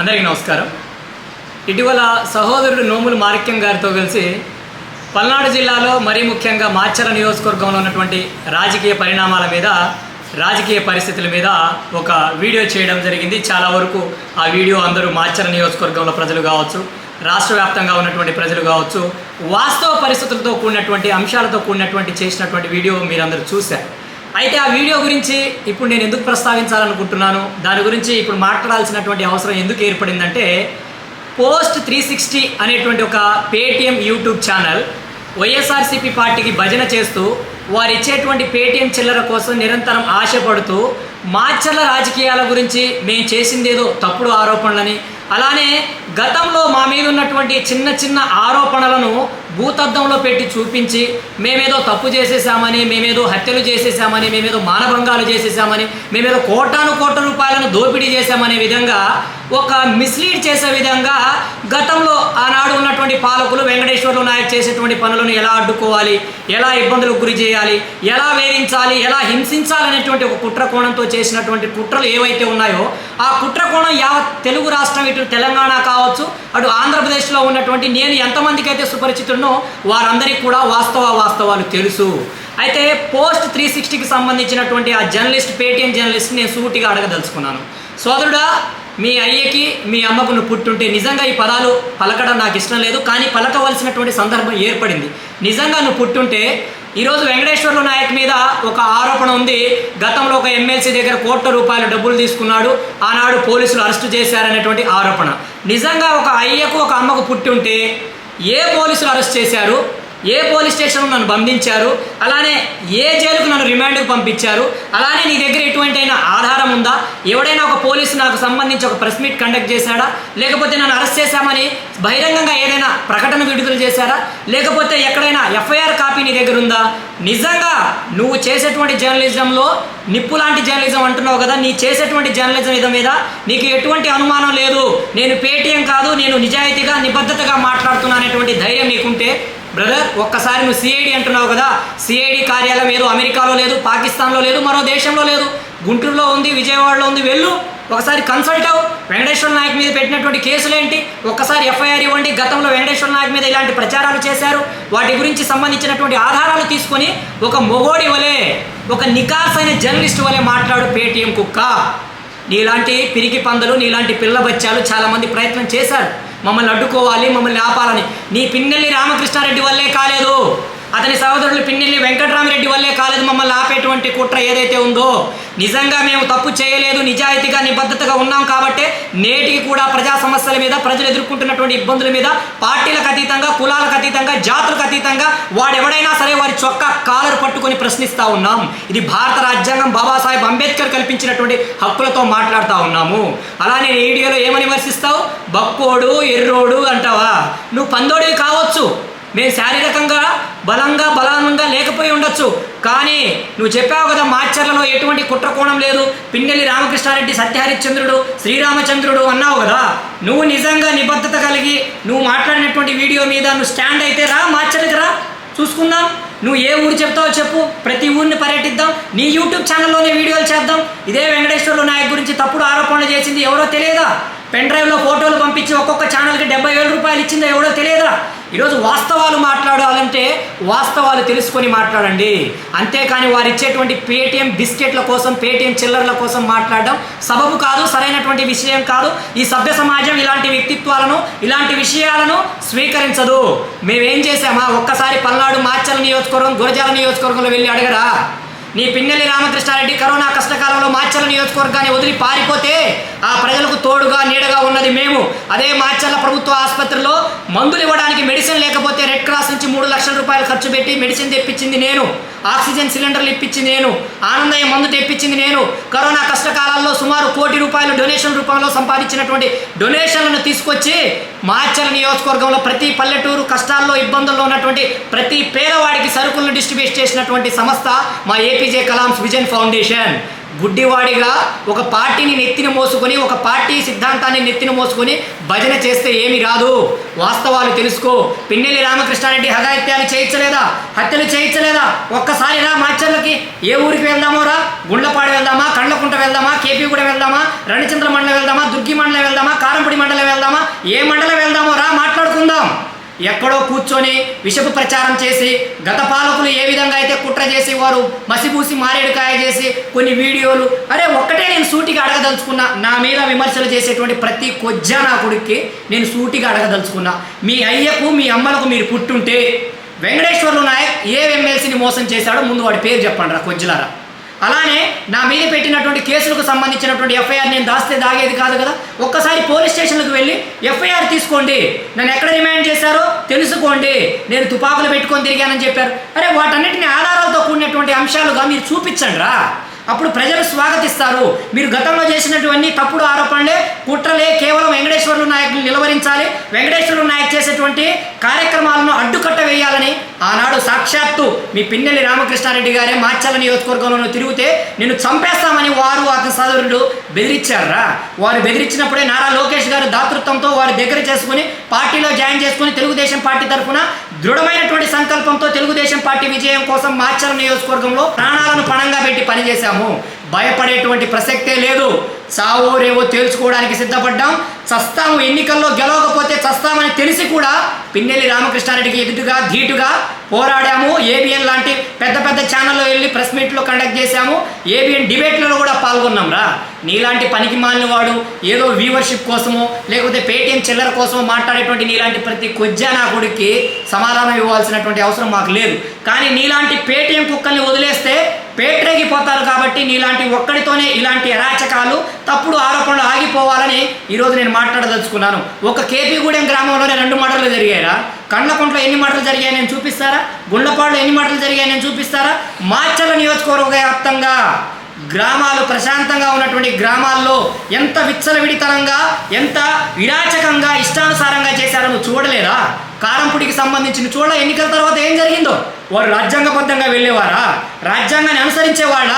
అందరికీ నమస్కారం. ఇటీవల సహోదరుడు నోములు మారిక్యం గారితో కలిసి పల్నాడు జిల్లాలో మరీ ముఖ్యంగా మాచర నియోజకవర్గంలో ఉన్నటువంటి రాజకీయ పరిణామాల మీద రాజకీయ పరిస్థితుల మీద ఒక వీడియో చేయడం జరిగింది. చాలా వరకు ఆ వీడియో అందరూ మాచర నియోజకవర్గంలో ప్రజలు కావచ్చు రాష్ట్ర వ్యాప్తంగా ఉన్నటువంటి ప్రజలు కావచ్చు వాస్తవ పరిస్థితులతో కూడినటువంటి అంశాలతో కూడినటువంటి చేసినటువంటి వీడియో మీరందరూ చూశారు. అయితే ఆ వీడియో గురించి ఇప్పుడు నేను ఎందుకు ప్రస్తావించాలనుకుంటున్నాను? దాని గురించి ఇప్పుడు మాట్లాడాల్సినటువంటి అవసరం ఎందుకు ఏర్పడిందంటే పోస్ట్ త్రీ సిక్స్టీ అనేటువంటి ఒక పేటిఎం యూట్యూబ్ ఛానల్ వైఎస్ఆర్సీపీ పార్టీకి భజన చేస్తూ వారు ఇచ్చేటువంటి పేటిఎం చిల్లర కోసం నిరంతరం ఆశపడుతూ మార్చర్ల రాజకీయాల గురించి మేము చేసిందేదో తప్పుడు ఆరోపణలని అలానే గతంలో మా మీద ఉన్నటువంటి చిన్న చిన్న ఆరోపణలను భూతద్దంలో పెట్టి చూపించి మేమేదో తప్పు చేసేసామని మేమేదో హత్యలు చేసేసామని మేమేదో మానభంగాలు చేసేసామని మేమేదో కోటాను కోట్ల రూపాయలను దోపిడీ చేశామనే విధంగా ఒక మిస్లీడ్ చేసే విధంగా గతంలో ఆనాడు ఉన్నటువంటి పాలకులు వెంకటేశ్వర్లు నాయక్ చేసేటువంటి పనులను ఎలా అడ్డుకోవాలి ఎలా ఇబ్బందులకు గురి చేయాలి ఎలా వేధించాలి ఎలా హింసించాలి అనేటువంటి ఒక కుట్ర కోణంతో చేసినటువంటి కుట్రలు ఏవైతే ఉన్నాయో ఆ కుట్ర కోణం యావత్ తెలుగు రాష్ట్రం ఇటు తెలంగాణ కావచ్చు అటు ఆంధ్రప్రదేశ్లో ఉన్నటువంటి నేను ఎంతమందికి అయితే సుపరిచితున్నో వారందరికీ కూడా వాస్తవ వాస్తవాలు తెలుసు. అయితే పోస్ట్ త్రీ సిక్స్టీకి సంబంధించినటువంటి ఆ జర్నలిస్ట్ పేటిఎం జర్నలిస్ట్ నేను సూటిగా అడగదలుచుకున్నాను. సోదరుడా మీ అయ్యకి మీ అమ్మకు నువ్వు పుట్టుంటే నిజంగా ఈ పదాలు పలకడం నాకు ఇష్టం లేదు కానీ పలకవలసినటువంటి సందర్భం ఏర్పడింది. నిజంగా నువ్వు పుట్టుంటే ఈరోజు వెంకటేశ్వర్లు నాయక్ మీద ఒక ఆరోపణ ఉంది. గతంలో ఒక ఎమ్మెల్సీ దగ్గర కోట్ల రూపాయల డబ్బులు తీసుకున్నాడు. ఆనాడు పోలీసులు అరెస్టు చేశారనేటువంటి ఆరోపణ. నిజంగా ఒక అయ్యకు ఒక అమ్మకు పుట్టి ఉంటే ఏ పోలీసులు అరెస్ట్ చేశారు? ఏ పోలీస్ స్టేషన్లో నన్ను బంధించారు? అలానే ఏ జైలుకు నన్ను రిమాండ్కు పంపించారు? అలానే నీ దగ్గర ఎటువంటి అయినా ఆధారం ఉందా? ఎవడైనా ఒక పోలీసు నాకు సంబంధించి ఒక ప్రెస్ మీట్ కండక్ట్ చేశాడా? లేకపోతే నన్ను అరెస్ట్ చేశామని బహిరంగంగా ఏదైనా ప్రకటన విడుదల చేశారా? లేకపోతే ఎక్కడైనా ఎఫ్ఐఆర్ కాపీ నీ దగ్గర ఉందా? నిజంగా నువ్వు చేసేటువంటి జర్నలిజంలో నిప్పు లాంటి జర్నలిజం అంటున్నావు కదా నీ చేసేటువంటి జర్నలిజం ఇద మీద నీకు ఎటువంటి అనుమానం లేదు. నేను పేటీఎం కాదు నేను నిజాయితీగా నిబద్ధతగా మాట్లాడుతున్నా అనేటువంటి ధైర్యం నీకుంటే బ్రదర్ ఒక్కసారి నువ్వు సిఐడి అంటున్నావు కదా సిఐడి కార్యాలయం ఏదో అమెరికాలో లేదు పాకిస్తాన్లో లేదు మరో దేశంలో లేదు. గుంటూరులో ఉంది విజయవాడలో ఉంది వెళ్ళు. ఒకసారి కన్సల్ట్ అవ్వు. వెంకటేశ్వర నాయక్ మీద పెట్టినటువంటి కేసులు ఏంటి ఒక్కసారి ఎఫ్ఐఆర్ ఇవ్వండి. గతంలో వెంకటేశ్వర నాయక్ మీద ఇలాంటి ప్రచారాలు చేశారు. వాటి గురించి సంబంధించినటువంటి ఆధారాలు తీసుకొని ఒక మొగోడి వలె ఒక నికాస్ అయిన జర్నలిస్ట్ వలె మాట్లాడు పేటీఎం కుక్క. నీలాంటి పిరికి పందలు నీలాంటి పిల్ల బచ్చాలు చాలామంది ప్రయత్నం చేశారు. మమ్మల్ని అడ్డుకోవాలి మమ్మల్ని ఆపాలని. నీ పిన్నెల్లి రామకృష్ణారెడ్డి వల్లే కాలేదు. అతని సహోదరులు పిన్నెల్లి వెంకటరామరెడ్డి వల్లే కాలేదు మమ్మల్ని ఆపేటువంటి కుట్ర ఏదైతే ఉందో నిజంగా మేము తప్పు చేయలేదు నిజాయితీగా నిబద్ధతగా ఉన్నాం కాబట్టే నేటికి కూడా ప్రజా సమస్యల మీద ప్రజలు ఎదుర్కొంటున్నటువంటి ఇబ్బందుల మీద పార్టీలకు అతీతంగా కులాలకు అతీతంగా జాతులకు అతీతంగా వాడెవడైనా సరే వారి చొక్కా కాలరు పట్టుకొని ప్రశ్నిస్తూ ఉన్నాం. ఇది భారత రాజ్యాంగం బాబాసాహెబ్ అంబేద్కర్ కల్పించినటువంటి హక్కులతో మాట్లాడుతూ ఉన్నాము. అలానే ఈ వీడియోలో ఏమని విమర్శిస్తావు? బక్కోడు ఎర్రోడు అంటావా? నువ్వు పందోడివి కావచ్చు. మేము శారీరకంగా బలంగా బలంగా లేకపోయి ఉండొచ్చు. కానీ నువ్వు చెప్పావు కదా మాచర్లలో ఎటువంటి కుట్రకోణం లేదు. పిన్నెల్లి రామకృష్ణారెడ్డి సత్యహరిశ్చంద్రుడు శ్రీరామచంద్రుడు అన్నావు కదా. నువ్వు నిజంగా నిబద్ధత కలిగి నువ్వు మాట్లాడినటువంటి వీడియో మీద నువ్వు స్టాండ్ అయితే రా మాచర్లకి రా. చూసుకుందాం. నువ్వు ఏ ఊరు చెప్తావో చెప్పు. ప్రతి ఊరిని పర్యటిద్దాం. నీ యూట్యూబ్ ఛానల్లోనే వీడియోలు చేద్దాం. ఇదే వెంకటేశ్వర్లు నాయక్ గురించి తప్పుడు ఆరోపణలు చేసింది ఎవరో తెలియదా? పెన్ డ్రైవ్లో ఫోటోలు పంపించి ఒక్కొక్క ఛానల్కి డెబ్బై వేల రూపాయలు ఇచ్చిందో ఎవడో తెలియదా? వాస్తవాలు తెలుసుకొని మాట్లాడండి. అంతేకాని వారు ఇచ్చేటువంటి పేటీఎం బిస్కెట్ల కోసం పేటీఎం చిల్లర్ల కోసం మాట్లాడడం సబబు కాదు సరైనటువంటి విషయం కాదు. ఈ సభ్య సమాజం ఇలాంటి వ్యక్తిత్వాలను ఇలాంటి విషయాలను స్వీకరించదు. మేమేం చేసామా ఒక్కసారి పల్నాడు మార్చల నియోజకవర్గం గురజాల నియోజకవర్గంలో వెళ్ళి అడగరా? నీ పిన్నెల్లి రామకృష్ణారెడ్డి కరోనా కష్టకాలంలో మాచర్ల నియోజకవర్గాన్ని వదిలి పారిపోతే ఆ ప్రజలకు తోడుగా నీడగా ఉన్నది మేము. అదే మాచర్ల ప్రభుత్వ ఆసుపత్రిలో మందులు ఇవ్వడానికి మెడిసిన్ లేకపోతే రెడ్ క్రాస్ నుంచి మూడు లక్షల రూపాయలు ఖర్చు పెట్టి మెడిసిన్ తెప్పించింది నేను. ఆక్సిజన్ సిలిండర్లు ఇప్పించింది నేను. ఆనందయ్య మందు తెప్పించింది నేను. కరోనా కష్టకాలాల్లో సుమారు కోటి రూపాయలు డొనేషన్ రూపంలో సంపాదించినటువంటి డొనేషన్లను తీసుకొచ్చి మాచర్ల నియోజకవర్గంలో ప్రతి పల్లెటూరు కష్టాల్లో ఇబ్బందుల్లో ఉన్నటువంటి ప్రతి పేదవాడికి సరుకులను డిస్ట్రిబ్యూట్ చేసినటువంటి సంస్థ మా AP APJ Kalam's vision foundation. గుడ్డివాడిగా ఒక పార్టీని నెత్తిన మోసుకొని ఒక పార్టీ సిద్ధాంతాన్ని నెత్తిన మోసుకొని భజన చేస్తే ఏమి రాదు. వాస్తవాలు తెలుసుకో. పిన్నెల్లి రామకృష్ణారెడ్డి హగాయిత్యాలు చేయించలేదా? హత్యలు చేయించలేదా? ఒక్కసారి రా మాచర్లకి. ఏ ఊరికి వెళ్దామో రా? గుండ్లపాడు వెళ్దామా? కండ్లకుంట వెళ్దామా? కేపీగూడ కూడా వెళ్దామా? రణచంద్ర మండలం వెళ్దామా? దుర్గి మండలం వెళ్దామా? కారంపూడి మండలం వెళ్దామా? ఏ మండలం వెళ్దామో రా? మాట్లాడుకుందాం. ఎక్కడో కూర్చొని విషపు ప్రచారం చేసి గత పాలకులు ఏ విధంగా అయితే కుట్ర చేసి వారు మసిపూసి మారేడుకాయ చేసి కొన్ని వీడియోలు అరే ఒక్కటే నేను సూటిగా అడగదలుచుకున్నా నా మీద విమర్శలు చేసేటువంటి ప్రతి కొజ్జా నా కొడుక్కి నేను సూటిగా అడగదలుచుకున్నా. మీ అయ్యకు మీ అమ్మలకు మీరు పుట్టుంటే వెంకటేశ్వర్లు నాయక్ ఏ ఎమ్మెల్సీని మోసం చేశాడో ముందు వాడి పేరు చెప్పండి రా కొజ్జలారా. అలానే నా మీద పెట్టినటువంటి కేసులకు సంబంధించినటువంటి ఎఫ్ఐఆర్ నేను దాస్తే దాగేది కాదు కదా. ఒక్కసారి పోలీస్ స్టేషన్లకు వెళ్ళి ఎఫ్ఐఆర్ తీసుకోండి. నన్ను ఎక్కడ రిమాండ్ చేశారో తెలుసుకోండి. నేను తుపాకులు పెట్టుకొని తిరిగానని చెప్పారు. అరే వాటన్నిటిని ఆధారాలతో కూడినటువంటి అంశాలుగా మీరు చూపించండి రా. అప్పుడు ప్రజలు స్వాగతిస్తారు. మీరు గతంలో చేసినటువంటి తప్పుడు ఆరోపణలే కుట్రలే కేవలం వెంకటేశ్వర్లు నాయకులు నిలవరించాలి. వెంకటేశ్వర్లు నాయక్ చేసేటువంటి కార్యక్రమాలను అడ్డుకట్ట వేయాలని ఆనాడు సాక్షాత్తు మీ పిన్నెల్లి రామకృష్ణారెడ్డి గారే మాచల్ల నియోజకవర్గంలో తిరిగితే నేను చంపేస్తామని వారు అతని సోదరుడు బెదిరించారా? వారు బెదిరించినప్పుడే నారా లోకేష్ గారు దాతృత్వంతో వారి దగ్గర చేసుకుని పార్టీలో జాయిన్ చేసుకుని తెలుగుదేశం పార్టీ తరఫున దృఢమైనటువంటి సంకల్పంతో తెలుగుదేశం పార్టీ విజయం కోసం మాచల నియోజకవర్గంలో ప్రాణాలను పణంగా పెట్టి పనిచేశాము. భయపడేటువంటి ప్రసక్తే లేదు. సావో రేవో తేల్చుకోవడానికి సిద్ధపడ్డాం. చస్తాము ఎన్నికల్లో గెలవకపోతే చస్తామని తెలిసి కూడా పిన్నెల్లి రామకృష్ణారెడ్డికి ఎదుటుగా ధీటుగా పోరాడాము. ఏబిఎన్ లాంటి పెద్ద పెద్ద ఛానల్లో వెళ్ళి ప్రెస్ మీట్లో కండక్ట్ చేశాము. ఏబిఎన్ డిబేట్లలో కూడా పాల్గొన్నాం రా నీలాంటి పనికి మాలిన వాడు ఏదో వ్యూవర్షిప్ కోసమో లేకపోతే పేటీఎం చిల్లర కోసమో మాట్లాడేటువంటి నీలాంటి ప్రతి కొజ్జా నా కొడుక్కి సమాధానం ఇవ్వాల్సినటువంటి అవసరం మాకు లేదు. కానీ నీలాంటి పేటీఎం కుక్కల్ని వదిలేస్తే పేట్రేగిపోతారు కాబట్టి నీలాంటి ఒక్కడితోనే ఇలాంటి అరాచకాలు తప్పుడు ఆరోపణలు ఆగిపోవాలని ఈరోజు నేను మాట్లాడదలుచుకున్నాను. ఒక కేపీగూడెం గ్రామంలోనే రెండు మటలు జరిగాయరా. కండ్లకుంట్లో ఎన్ని మాటలు జరిగాయి నేను చూపిస్తారా? గుండ్లపాడులో ఎన్ని మాటలు జరిగాయి నేను చూపిస్తారా? మార్చల నియోజకవర్గ వ్యాప్తంగా గ్రామాలు ప్రశాంతంగా ఉన్నటువంటి గ్రామాల్లో ఎంత విచ్చలవిడితనంగా ఎంత విరాచకంగా ఇష్టానుసారంగా చేశారో నువ్వు చూడలేదా? కారంపుడికి సంబంధించిన చూడ ఎన్నికల తర్వాత ఏం జరిగిందో? వారు రాజ్యాంగబద్ధంగా వెళ్ళేవారా? రాజ్యాంగాన్ని అనుసరించేవాళ్ళ?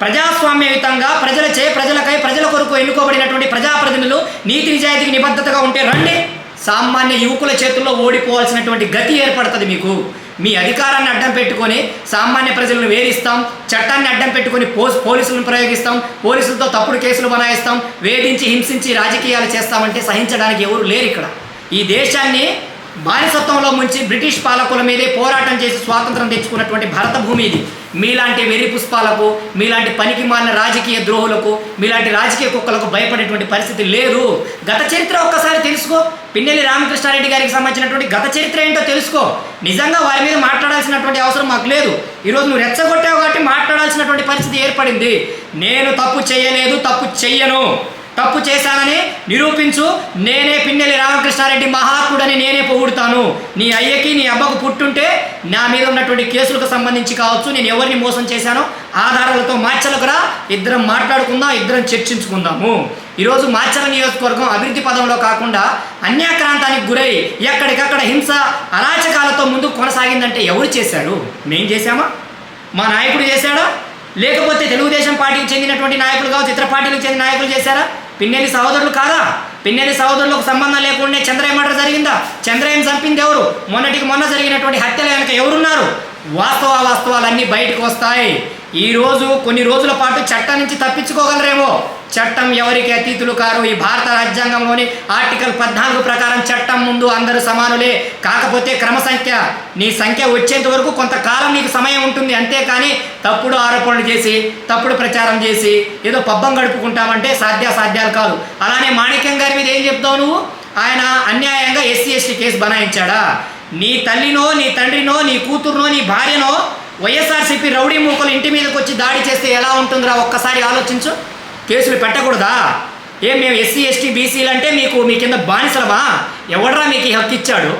ప్రజాస్వామ్యయుతంగా ప్రజలచే ప్రజలకై ప్రజల కొరకు ఎన్నుకోబడినటువంటి ప్రజాప్రతినిధులు నీతి నిజాయితీకి నిబద్ధతగా ఉంటే రండి. సామాన్య యువకుల చేతుల్లో ఓడిపోవాల్సినటువంటి గతి ఏర్పడుతుంది మీకు. మీ అధికారాన్ని అడ్డం పెట్టుకొని సామాన్య ప్రజలను వేధిస్తాం. చట్టాన్ని అడ్డం పెట్టుకొని పోస్ పోలీసులను ప్రయోగిస్తాం. పోలీసులతో తప్పుడు కేసులు బనాయిస్తాం. వేధించి హింసించి రాజకీయాలు చేస్తామంటే సహించడానికి ఎవరు లేరు ఇక్కడ. ఈ దేశాన్ని బానిసత్వంలో ముంచి బ్రిటిష్ పాలకుల మీదే పోరాటం చేసి స్వాతంత్రం తెచ్చుకున్నటువంటి భరత భూమి ఇది మీలాంటి వెర్రి పుష్పాలకు మీలాంటి పనికి మాలిన రాజకీయ ద్రోహులకు మీలాంటి రాజకీయ కుక్కలకు భయపడేటువంటి పరిస్థితి లేదు. గత చరిత్ర ఒక్కసారి తెలుసుకో. పిన్నెల్లి రామకృష్ణారెడ్డి గారికి సంబంధించినటువంటి గత చరిత్ర ఏంటో తెలుసుకో. నిజంగా వారి మీద మాట్లాడాల్సినటువంటి అవసరం మాకు లేదు. ఈరోజు నువ్వు రెచ్చగొట్టావు కాబట్టి మాట్లాడాల్సినటువంటి పరిస్థితి ఏర్పడింది. నేను తప్పు చేయలేదు తప్పు చెయ్యను. తప్పు చేశానని నిరూపించు. నేనే పిన్నెల్లి రామకృష్ణారెడ్డి మహాత్ముడని నేనే పొగుడుతాను. నీ అయ్యకి నీ అబ్బకు పుట్టుంటే నా మీద ఉన్నటువంటి కేసులకు సంబంధించి కావచ్చు నేను ఎవరిని మోసం చేశానో ఆధారాలతో మార్చలకురా ఇద్దరం మాట్లాడుకుందాం ఇద్దరం చర్చించుకుందాము. ఈరోజు మార్చల నియోజకవర్గం అభివృద్ధి పదంలో కాకుండా అన్యాక్రాంతానికి గురై ఎక్కడికక్కడ హింస అరాచకాలతో ముందుకు కొనసాగిందంటే ఎవరు చేశారు? మేం చేశామా? మా నాయకుడు చేశాడా? లేకపోతే తెలుగుదేశం పార్టీకి చెందినటువంటి నాయకులు కావచ్చు ఇతర పార్టీలకు చెందిన నాయకులు చేశారా? పిన్నెలి సహోదరులు కాదా? పిన్నెలి సహోదరులకు సంబంధం లేకుండా చంద్రయ్య మర్డర్ జరిగిందా? చంద్రయ్యం చంపింది ఎవరు? మొన్నటికి మొన్న జరిగినటువంటి హత్యల వెనక ఎవరున్నారు? వాస్తవ వాస్తవాలన్నీ బయటకు వస్తాయి. ఈ రోజు కొన్ని రోజుల పాటు చట్టం నుంచి తప్పించుకోగలరేమో? చట్టం ఎవరికి అతీతులు కారు? ఈ భారత రాజ్యాంగంలోని ఆర్టికల్ పద్నాలుగు ప్రకారం చట్టం ముందు అందరూ సమానులే. కాకపోతే క్రమ సంఖ్య నీ సంఖ్య వచ్చేంత వరకు కొంతకాలం నీకు సమయం ఉంటుంది. అంతేకాని తప్పుడు ఆరోపణలు చేసి తప్పుడు ప్రచారం చేసి ఏదో పబ్బం గడుపుకుంటామంటే సాధ్యాసాధ్యాలు కాదు. అలానే మాణిక్యం గారి మీద ఏం చెప్తావు నువ్వు? ఆయన అన్యాయంగా ఎస్సీ ఎస్టీ కేసు బనాయించాడా? నీ తల్లినో నీ తండ్రినో నీ కూతురునో నీ భార్యనో వైఎస్ఆర్సీపీ రౌడీ మూకలు ఇంటి మీదకి వచ్చి దాడి చేస్తే ఎలా ఉంటుందిరా? ఒక్కసారి ఆలోచించు. కేసులు పెట్టకూడదా? ఏం మేము ఎస్సీ ఎస్టీ బీసీలు అంటే మీకు మీ కింద బానిసలవా ఎవడరా మీకు ఈ హక్కు ఇచ్చాడు?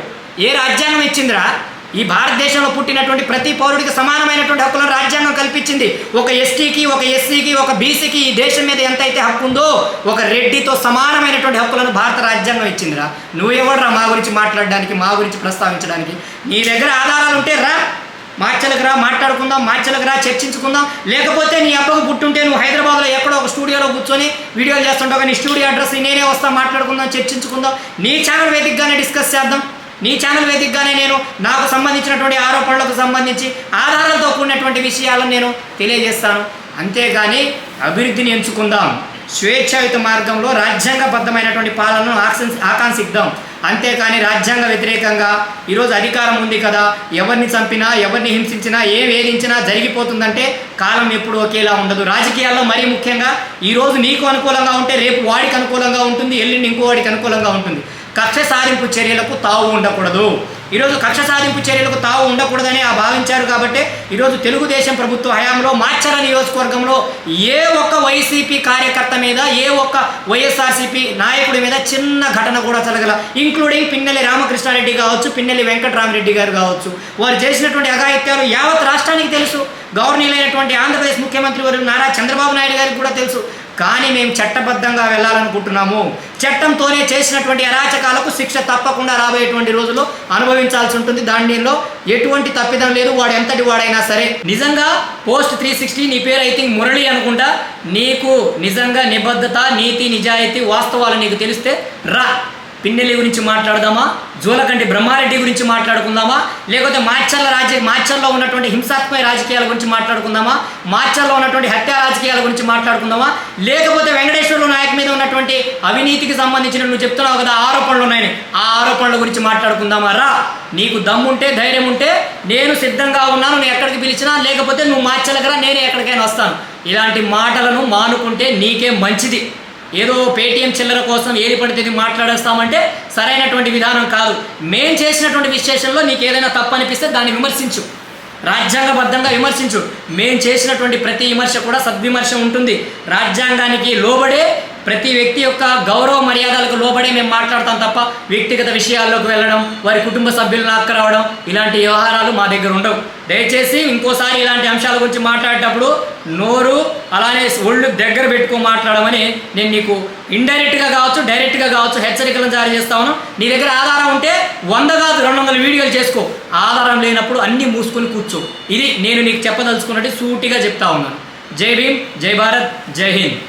ఏ రాజ్యాంగం ఇచ్చిందిరా? ఈ భారతదేశంలో పుట్టినటువంటి ప్రతి పౌరుడికి సమానమైనటువంటి హక్కులను రాజ్యాంగం కల్పించింది. ఒక ఎస్టీకి ఒక ఎస్సీకి ఒక బీసీకి ఈ దేశం మీద ఎంతైతే హక్కు ఉందో ఒక రెడ్డితో సమానమైనటువంటి హక్కులను భారత రాజ్యాంగం ఇచ్చిందిరా. నువ్వు ఎవడరా మా గురించి మాట్లాడడానికి మా గురించి ప్రస్తావించడానికి? నీ దగ్గర ఆధారాలు ఉంటే రా. మార్చలకు రా మాట్లాడుకుందాం మార్చలకు రా చర్చించుకుందాం. లేకపోతే నీ అబ్బకు పుట్టుంటే నువ్వు హైదరాబాద్లో ఎక్కడో ఒక స్టూడియోలో కూర్చొని వీడియోలు చేస్తుంటావు నీ స్టూడియో అడ్రస్ నేనే వస్తా మాట్లాడుకుందాం చర్చించుకుందాం. నీ ఛానల్ వేదికగానే డిస్కస్ చేద్దాం. నీ ఛానల్ వేదికగానే నేను నాకు సంబంధించినటువంటి ఆరోపణలకు సంబంధించి ఆధారాలతో కూడినటువంటి విషయాలను నేను తెలియజేస్తాను. అంతేగాని అభివృద్ధిని ఎంచుకుందాం. స్వేచ్ఛాయుత మార్గంలో రాజ్యాంగబద్ధమైనటువంటి పాలనను ఆకాంక్షిద్దాం. అంతేకాని రాజ్యాంగ వ్యతిరేకంగా ఈరోజు అధికారం ఉంది కదా. ఎవరిని చంపినా ఎవరిని హింసించినా ఏ వేధించినా జరిగిపోతుందంటే కాలం ఎప్పుడు ఒకేలా ఉండదు. రాజకీయాల్లో మరీ ముఖ్యంగా ఈరోజు నీకు అనుకూలంగా ఉంటే రేపు వాడికి అనుకూలంగా ఉంటుంది ఎల్లుండి ఇంకో వాడికి అనుకూలంగా ఉంటుంది. కక్ష సాధింపు చర్యలకు తావు ఉండకూడదు. ఈరోజు కక్ష సాధింపు చర్యలకు తావు ఉండకూడదని ఆ భావించారు కాబట్టి ఈరోజు తెలుగుదేశం ప్రభుత్వ హయాంలో మార్చర నియోజకవర్గంలో ఏ ఒక్క వైసీపీ కార్యకర్త మీద ఏ ఒక్క వైఎస్ఆర్సీపీ నాయకుడి మీద చిన్న ఘటన కూడా జరగల ఇంక్లూడింగ్ పిన్నెల్లి రామకృష్ణారెడ్డి కావచ్చు పిన్నెల్లి వెంకటరామరెడ్డి గారు కావచ్చు. వారు చేసినటువంటి అఘాయిత్యాలు యావత్ రాష్ట్రానికి తెలుసు. గవర్నీలైనటువంటి ఆంధ్రప్రదేశ్ ముఖ్యమంత్రి వారు నారా చంద్రబాబు నాయుడు గారికి తెలుసు. కానీ మేము చట్టబద్ధంగా వెళ్ళాలనుకుంటున్నాము. చట్టంతోనే చేసినటువంటి అరాచకాలకు శిక్ష తప్పకుండా రాబోయేటువంటి రోజుల్లో అనుభవించాల్సి ఉంటుంది. దానిలో ఎటువంటి తప్పిదం లేదు. వాడు ఎంతటి వాడైనా సరే. నిజంగా పోస్ట్ త్రీ సిక్స్టీ నీ పేరు ఐ థింక్ మురళి అనుకుంటా. నీకు నిజంగా నిబద్ధత నీతి నిజాయితీ వాస్తవాలు నీకు తెలిస్తే రా. పిన్నెల్లి గురించి మాట్లాడదామా? జోలకంటి బ్రహ్మారెడ్డి గురించి మాట్లాడుకుందామా? లేకపోతే మాచర్ల రాజ్య మాచర్లో ఉన్నటువంటి హింసాత్మక రాజకీయాల గురించి మాట్లాడుకుందామా? మాచర్లో ఉన్నటువంటి హత్యా రాజకీయాల గురించి మాట్లాడుకుందామా? లేకపోతే వెంకటేశ్వర నాయక్ మీద ఉన్నటువంటి అవినీతికి సంబంధించిన నువ్వు చెప్తున్నావు కదా ఆరోపణలు ఉన్నాయని. ఆ ఆరోపణల గురించి మాట్లాడుకుందామా? రా. నీకు దమ్ముంటే ధైర్యం ఉంటే నేను సిద్ధంగా ఉన్నాను నేను ఎక్కడికి పిలిచినా లేకపోతే నువ్వు మార్చలకు నేను నేనే ఎక్కడికైనా వస్తాను. ఇలాంటి మాటలను మానుకుంటే నీకే మంచిది. ఏదో పేటీఎం చిల్లర కోసం ఏది పడితే మాట్లాడేస్తామంటే సరైనటువంటి విధానం కాదు. మేం చేసినటువంటి విశ్లేషణలో నీకు ఏదైనా తప్పు అనిపిస్తే దాన్ని విమర్శించు. రాజ్యాంగబద్ధంగా విమర్శించు. మేం చేసినటువంటి ప్రతి విమర్శ కూడా సద్విమర్శ ఉంటుంది. రాజ్యాంగానికి లోబడే ప్రతి వ్యక్తి యొక్క గౌరవ మర్యాదలకు లోబడే మేము మాట్లాడతాం తప్ప వ్యక్తిగత విషయాల్లోకి వెళ్ళడం వారి కుటుంబ సభ్యులను ఆక్కరావడం ఇలాంటి వ్యవహారాలు మా దగ్గర ఉండవు. దయచేసి ఇంకోసారి ఇలాంటి అంశాల గురించి మాట్లాడేటప్పుడు నోరు అలానే ఒళ్ళు దగ్గర పెట్టుకో మాట్లాడమని నేను నీకు ఇండైరెక్ట్గా కావచ్చు డైరెక్ట్గా కావచ్చు హెచ్చరికలను జారీ చేస్తాను నీ దగ్గర ఆధారం ఉంటే వంద కాదు రెండు వందల వీడియోలు చేసుకో. ఆధారం లేనప్పుడు అన్నీ మూసుకొని కూర్చో. ఇది నేను నీకు చెప్పదలుచుకున్నట్టు సూటిగా చెప్తా ఉన్నాను. జై భీమ్ జై భారత్ జై హింద్.